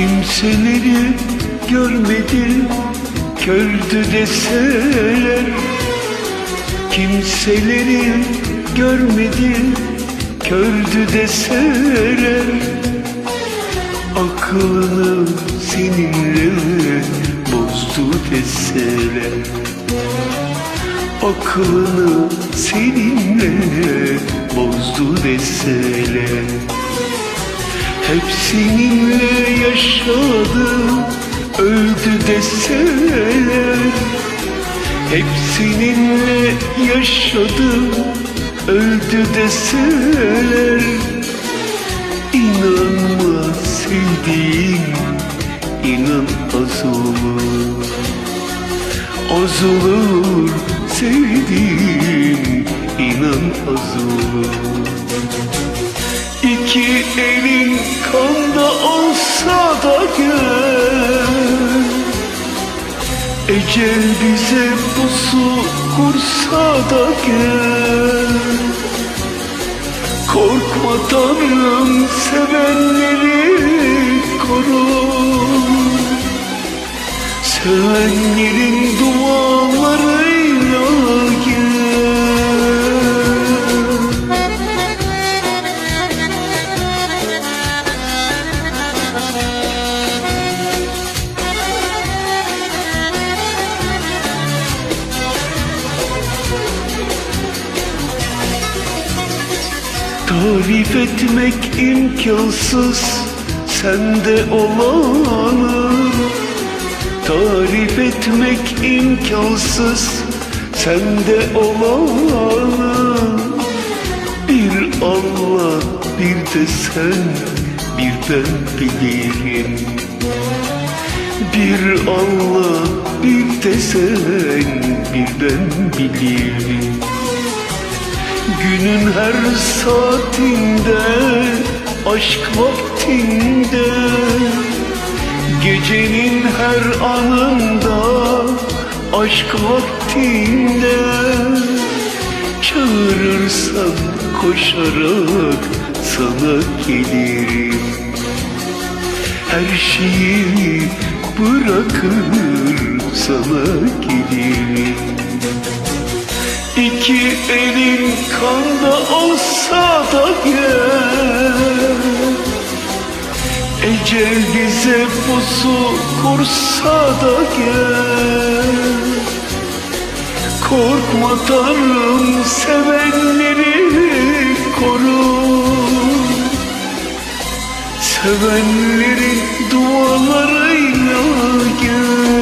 Kimseleri görmedim. Kördü deseler Kimseleri görmedim. Kördü deseler Aklını seninle bozdu deseler. Aklını seninle bozdu deseler hep seninle yaşadı öldü deseler. Hep seninle yaşadı öldü deseler. İnanma sevdiğim inan az olur Az olur sevdiğim inan az olur İki elin kanda olsa da gel. Ecel bize pusu kursa da gel. Korkma Tanrım sevenleri koru. Sevenlerin dualarıyla Tarif etmek imkansız sende olanı. Tarif etmek imkansız sende olanı. Bir Allah bir de sen bir ben bilirim. Bir Allah bir de sen bir ben bilirim Günün her saatinde Aşk vaktinde. Gecenin her anında Aşk vaktinde. Çağırırsan koşarak sana gelirim. Her şeyi bırakır sana gelirim İki elin kanda olsa da gel. Ecel bize pusu kursa da gel. Korkma Tanrım sevenleri koru. Sevenlerin dualarıyla gel